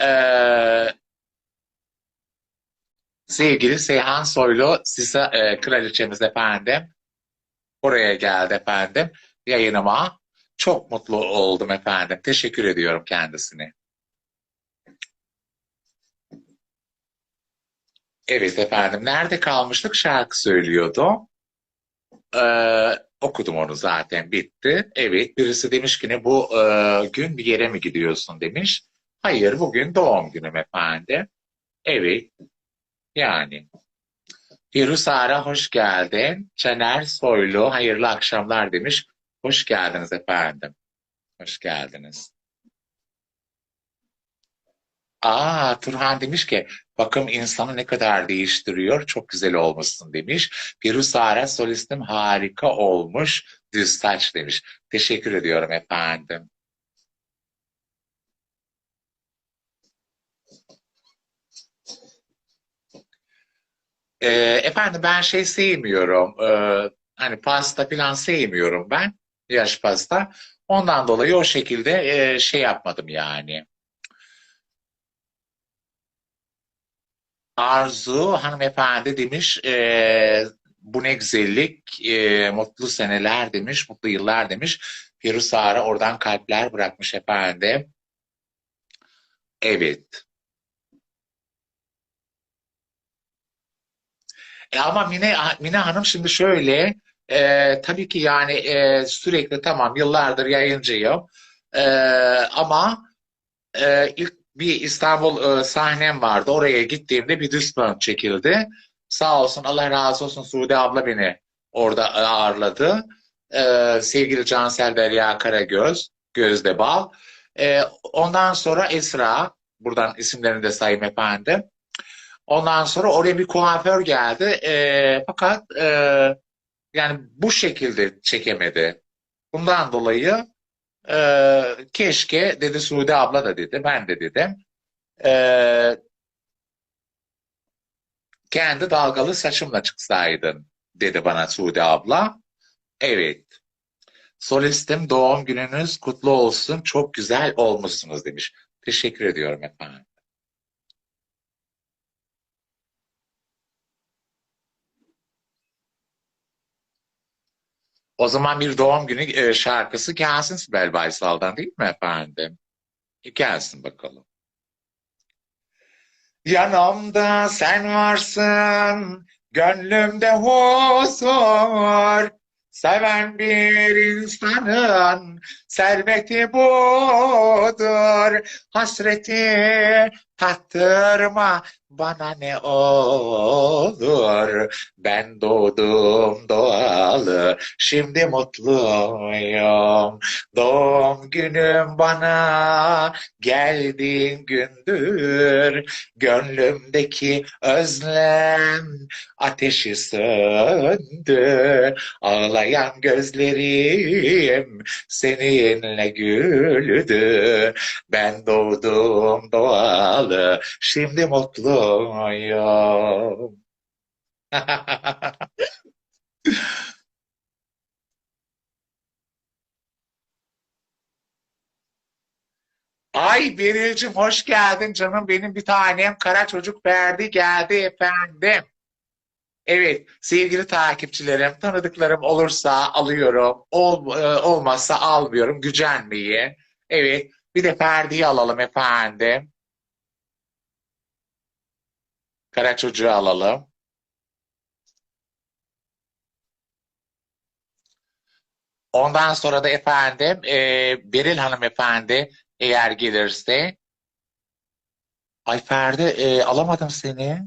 Ee, sevgili Seyhan Soylu, size e, kraliçemiz efendim, buraya geldi efendim yayınıma. Çok mutlu oldum efendim. Teşekkür ediyorum kendisine. Evet efendim. Nerede kalmıştık? Şarkı söylüyordu. Ee, okudum onu zaten. Bitti. Evet. Birisi demiş ki ne bu e, gün bir yere mi gidiyorsun demiş. Hayır bugün doğum günüm efendim. Evet. Yani. Firuz Ara hoş geldin. Caner Soylu hayırlı akşamlar demiş. Hoş geldiniz efendim. Hoş geldiniz. Aa, Turhan demiş ki bakım insanı ne kadar değiştiriyor. Çok güzel olmuşsun demiş. Firuz Sara solistim harika olmuş. Düz saç demiş. Teşekkür ediyorum efendim. Ee, efendim ben şey sevmiyorum. Ee, hani pasta falan sevmiyorum ben. Yaş pasta. Ondan dolayı o şekilde e, şey yapmadım yani. Arzu hanımefendi demiş e, bu ne güzellik e, mutlu seneler demiş mutlu yıllar demiş Firuz Sara oradan kalpler bırakmış efendim evet e, ama Mine, Mine Hanım şimdi şöyle e, tabii ki yani e, sürekli tamam yıllardır yayıncıyım E, ama e, ilk bir İstanbul e, sahnem vardı. Oraya gittiğimde bir düsman çekildi. Sağ olsun Allah razı olsun Suudi abla beni orada ağırladı. E, sevgili Cansel Derya Karagöz, Gözde Bal. E, ondan sonra Esra, buradan isimlerini de sayayım efendim. Ondan sonra oraya bir kuaför geldi. E, fakat e, yani bu şekilde çekemedi. Bundan dolayı ee, keşke dedi Suudi abla da dedi ben de dedim ee, kendi dalgalı saçımla çıksaydın dedi bana Suudi abla. Evet. Solistim doğum gününüz kutlu olsun. Çok güzel olmuşsunuz demiş. Teşekkür ediyorum efendim. O zaman bir doğum günü e, şarkısı gelsin Sibel Baysal'dan değil mi efendim? Gelsin bakalım. Yanımda sen varsın, gönlümde huzur. Seven bir insanın serveti budur. Hasreti tattırma bana ne olur. Ben doğdum doğalı, şimdi mutluyum. Doğum günüm bana geldiğin gündür. Gönlümdeki özlem ateşi söndü. Ağlayan gözlerim seninle güldü. Ben doğdum doğalı, şimdi mutluyum. Ay Beril'cim hoş geldin canım benim bir tanem kara çocuk verdi geldi efendim. Evet sevgili takipçilerim tanıdıklarım olursa alıyorum Ol, e, olmazsa almıyorum gücenmeyi. Evet bir de Ferdi'yi alalım efendim. Kara çocuğu alalım. Ondan sonra da efendim e, Beril hanımefendi eğer gelirse. Ay Ferdi e, alamadım seni.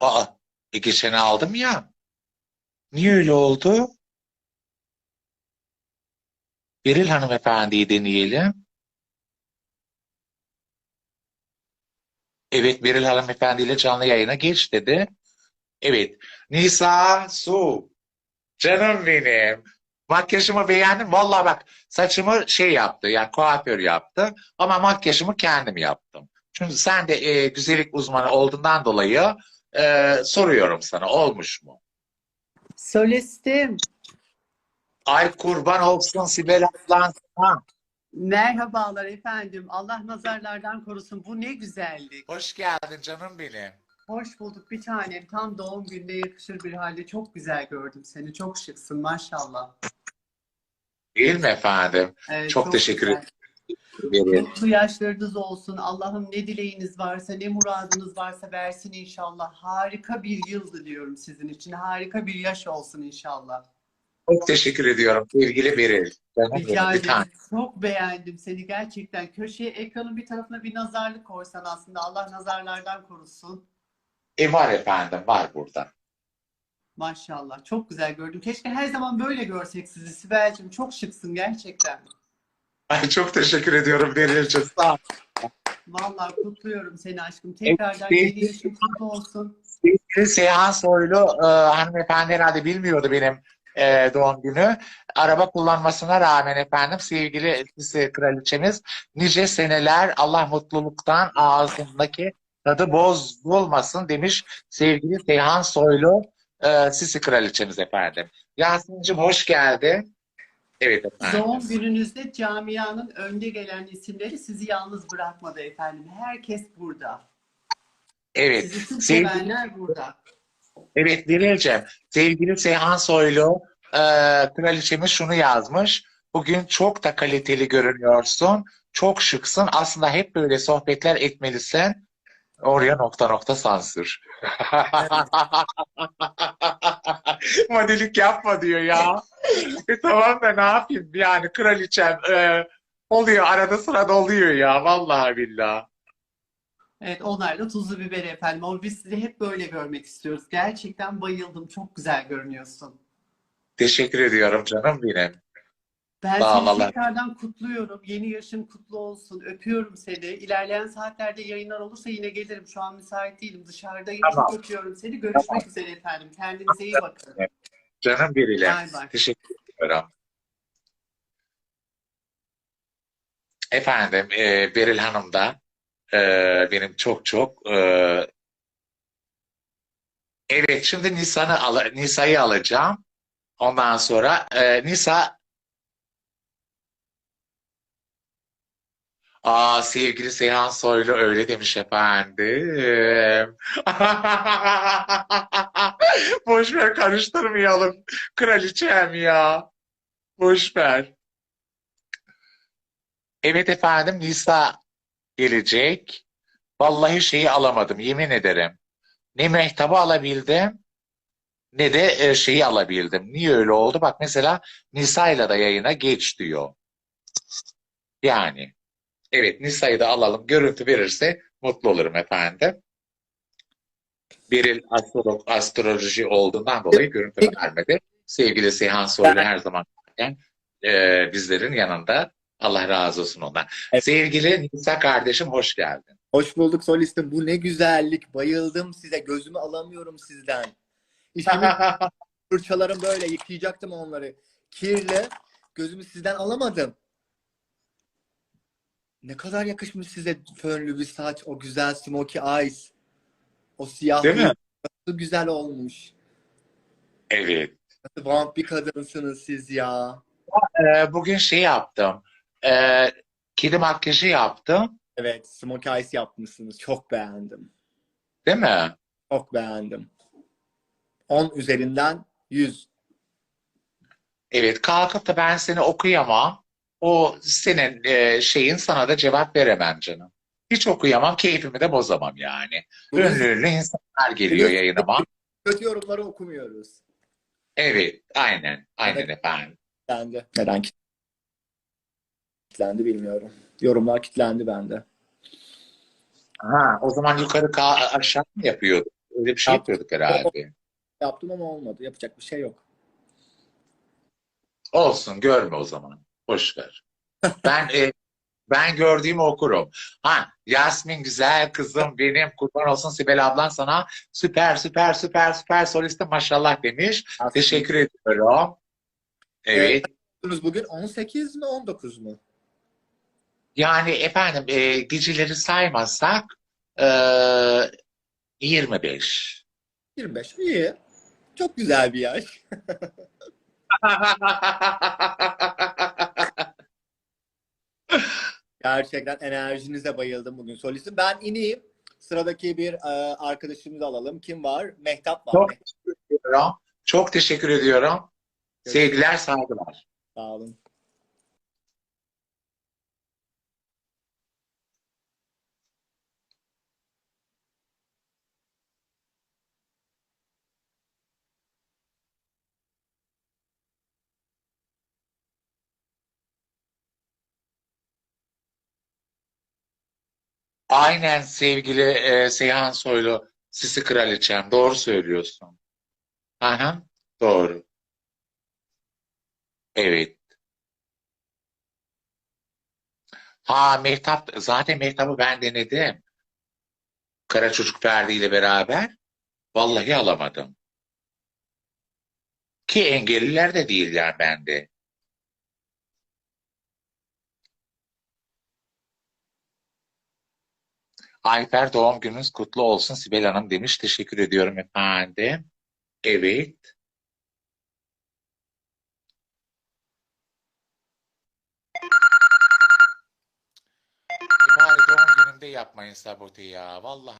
Aa, e, geçen aldım ya. Niye öyle oldu? Beril hanımefendiyi deneyelim. Evet Beril hanımefendiyle canlı yayına geç dedi. Evet. Nisa Su. Canım benim. Makyajımı beğendim. Vallahi bak saçımı şey yaptı yani kuaför yaptı ama makyajımı kendim yaptım. Çünkü sen de e, güzellik uzmanı olduğundan dolayı e, soruyorum sana olmuş mu? Solistim. Ay kurban olsun Sibel ablan sana. Merhabalar efendim. Allah nazarlardan korusun. Bu ne güzellik. Hoş geldin canım benim. Hoş bulduk bir tanem. Tam doğum gününe yakışır bir halde. Çok güzel gördüm seni. Çok şıksın maşallah. Değil mi efendim? Evet, Çok teşekkür güzel. ederim. Mutlu yaşlarınız olsun. Allah'ım ne dileğiniz varsa, ne muradınız varsa versin inşallah. Harika bir yıl diliyorum sizin için. Harika bir yaş olsun inşallah. Çok teşekkür ediyorum sevgili Beril. Rica ederim. Çok beğendim seni gerçekten. Köşeye ekranın bir tarafına bir nazarlık koysan aslında. Allah nazarlardan korusun. E var efendim, var burada. Maşallah. Çok güzel gördüm. Keşke her zaman böyle görsek sizi Sibel'cim. Çok şıksın gerçekten. Ay, çok teşekkür ediyorum Beril'ciğim. Sağ ol. Vallahi kutluyorum seni aşkım. Tekrardan Evet, yaşın kutlu olsun. Sevgili Seyhan Soylu e, hanımefendi herhalde bilmiyordu benim e, doğum günü. Araba kullanmasına rağmen efendim sevgili lise kraliçemiz nice seneler Allah mutluluktan ağzındaki tadı bozulmasın demiş sevgili Seyhan Soylu e, Sisi kraliçemiz efendim. Yasin'cim hoş geldin. Evet efendim. Doğum gününüzde camianın önde gelen isimleri sizi yalnız bırakmadı efendim. Herkes burada. Evet. Sizi Sevgili- burada. Evet Diril'cim, sevgili Seyhan Soylu, e, kraliçemiz şunu yazmış. Bugün çok da kaliteli görünüyorsun, çok şıksın. Aslında hep böyle sohbetler etmelisin. Oraya nokta nokta sansür. Modelik yapma diyor ya. E, tamam da ne yapayım yani kraliçem e, oluyor arada sırada oluyor ya vallahi billahi. Evet onlar da tuzlu biber efendim. Ama biz sizi hep böyle görmek istiyoruz. Gerçekten bayıldım. Çok güzel görünüyorsun. Teşekkür ediyorum canım benim. Ben ol, seni tekrardan kutluyorum. Yeni yaşın kutlu olsun. Öpüyorum seni. İlerleyen saatlerde yayınlar olursa yine gelirim. Şu an müsait değilim. Dışarıdayım. Tamam. Çok öpüyorum seni. Görüşmek üzere efendim. Kendinize iyi bakın. Canım biriyle. Bay bay. Teşekkür ediyorum. Efendim, e, Beril Hanım da e, benim çok çok e, evet şimdi Nisa'nı al Nisa'yı alacağım. Ondan sonra e, Nisa Aa sevgili Seyhan Soylu öyle demiş efendim. Boş ver karıştırmayalım. Kraliçem ya. Boş ver. Evet efendim Nisa gelecek. Vallahi şeyi alamadım yemin ederim. Ne mehtabı alabildim ne de e, şeyi alabildim. Niye öyle oldu? Bak mesela Nisa'yla da yayına geç diyor. Yani. Evet Nisa'yı da alalım. Görüntü verirse mutlu olurum efendim. Beril astrolog, astroloji olduğundan dolayı görüntü vermedi. Sevgili Seyhan Soylu her zaman e, bizlerin yanında. Allah razı olsun ondan. Evet. Sevgili Nisa kardeşim hoş geldin. Hoş bulduk solistim. Bu ne güzellik. Bayıldım size. Gözümü alamıyorum sizden. İşimin fırçalarım böyle. Yıkayacaktım onları. Kirli. Gözümü sizden alamadım. Ne kadar yakışmış size fönlü bir saç. O güzel smokey eyes. O siyah Değil mi? Nasıl güzel olmuş. Evet. Nasıl vamp bir kadınsınız siz ya. Ee, bugün şey yaptım. Ee, kedi makyajı yaptım. Evet, smokey eyes yapmışsınız. Çok beğendim. Değil mi? Çok beğendim. 10 üzerinden 100. Evet. Kalkıp da ben seni okuyamam. O senin e, şeyin sana da cevap veremem canım. Hiç okuyamam. Keyfimi de bozamam yani. Ünlü ünlü insanlar geliyor yayınıma. Kötü yorumları okumuyoruz. Evet. Aynen. Aynen Evet. efendim. Kitlendi. Neden kitlendi bilmiyorum. Yorumlar kitlendi bende. Ha, o zaman yukarı ka- aşağı mı yapıyorduk? Öyle bir şey Yap- yapıyorduk herhalde. Yaptım ama olmadı. Yapacak bir şey yok. Olsun görme o zaman. Boş ver. Ben e, ben gördüğümü okurum. Ha Yasmin güzel kızım benim kurban olsun Sibel ablan sana süper süper süper süper solistim maşallah demiş. Teşekkür ediyorum. Evet. Aslında bugün 18 mi 19 mu? Yani efendim e, geceleri saymazsak e, 25. 25. İyi. Çok güzel bir yaş. Gerçekten enerjinize bayıldım bugün solistim. Ben ineyim. Sıradaki bir e, arkadaşımızı alalım. Kim var? Mehtap var. Çok teşekkür ediyorum. Çok teşekkür ediyorum. Sevgiler, saygılar. sağ olun. Aynen sevgili e, Seyhan Soylu, Sisi Kraliçem. Doğru söylüyorsun. Aha, doğru. Evet. Ha Mehtap, zaten Mehtap'ı ben denedim. Kara Çocuk Ferdi ile beraber. Vallahi alamadım. Ki engelliler de değil yani bende. Ayfer doğum gününüz kutlu olsun Sibel Hanım demiş. Teşekkür ediyorum efendim. Evet. E bari doğum günümde yapmayın sabote ya. Vallahi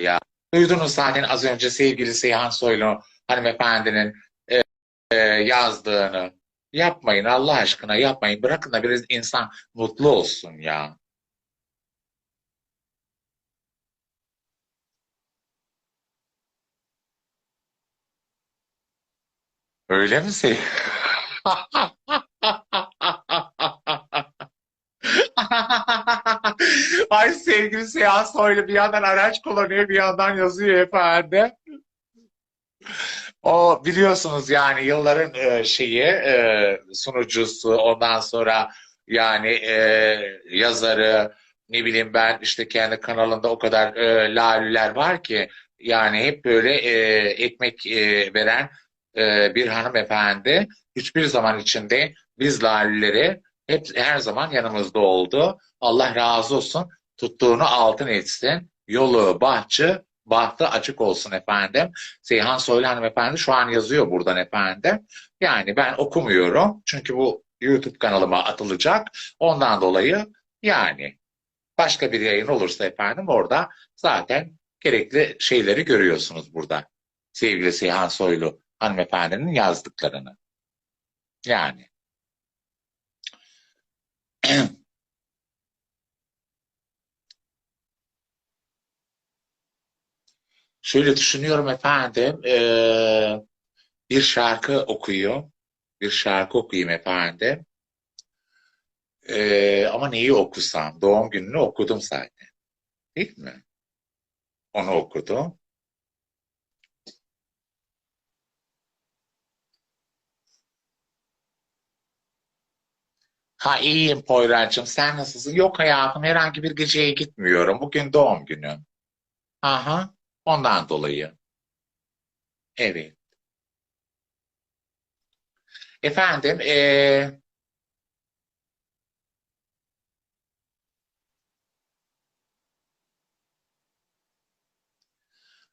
ya. Duydunuz zaten az önce sevgili Seyhan Soylu hanımefendinin e, e, yazdığını. Yapmayın Allah aşkına yapmayın. Bırakın da biraz insan mutlu olsun ya. Öyle mi Sey? Ay sevgili Seyhan Soylu bir yandan araç kullanıyor bir yandan yazıyor efendim. O biliyorsunuz yani yılların e, şeyi e, sunucusu ondan sonra yani e, yazarı ne bileyim ben işte kendi kanalında o kadar e, lalüler var ki yani hep böyle e, ekmek e, veren e, bir hanımefendi hiçbir zaman içinde biz lalüleri hep her zaman yanımızda oldu. Allah razı olsun. Tuttuğunu altın etsin. Yolu, bahçı, bahtı açık olsun efendim. Seyhan Soylu hanımefendi şu an yazıyor buradan efendim. Yani ben okumuyorum. Çünkü bu YouTube kanalıma atılacak. Ondan dolayı yani başka bir yayın olursa efendim orada zaten gerekli şeyleri görüyorsunuz burada. Sevgili Seyhan Soylu hanımefendinin yazdıklarını. Yani. Şöyle düşünüyorum efendim, eee, bir şarkı okuyor, bir şarkı okuyayım efendim. Eee, ama neyi okusam? Doğum gününü okudum zaten, değil mi? Onu okudum. Ha iyiyim Poyrancığım, sen nasılsın? Yok hayatım, herhangi bir geceye gitmiyorum. Bugün doğum günüm. Aha, ondan dolayı. Evet. Efendim, eee,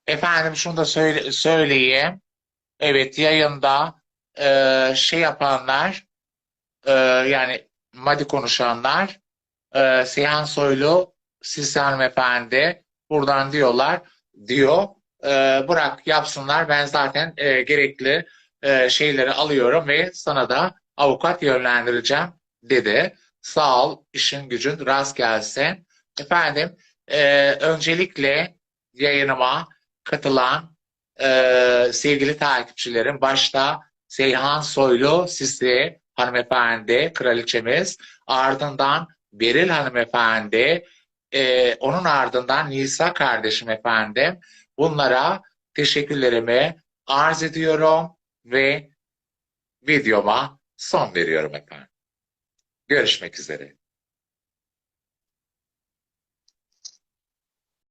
efendim şunu da söyle, söyleyeyim. Evet, yayında eee, şey yapanlar, eee, yani Madi konuşanlar, eee Seyhan Soylu, siz hanımefendi, buradan diyorlar, diyor, eee, bırak yapsınlar, ben zaten eee, gerekli eee, şeyleri alıyorum ve sana da avukat yönlendireceğim dedi. Sağ ol, işin gücün rast gelsin. Efendim, eee, öncelikle yayınıma katılan eee, sevgili takipçilerim, başta Seyhan Soylu, Sisi hanımefendi, kraliçemiz, ardından Beril hanımefendi, eee, onun ardından Nisa kardeşim efendim. Bunlara teşekkürlerimi arz ediyorum ve videoma son veriyorum efendim. Görüşmek üzere.